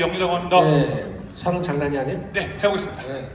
영리라고 합니다. 네, 상 장난이 아니에요? 네, 해보겠습니다. 네.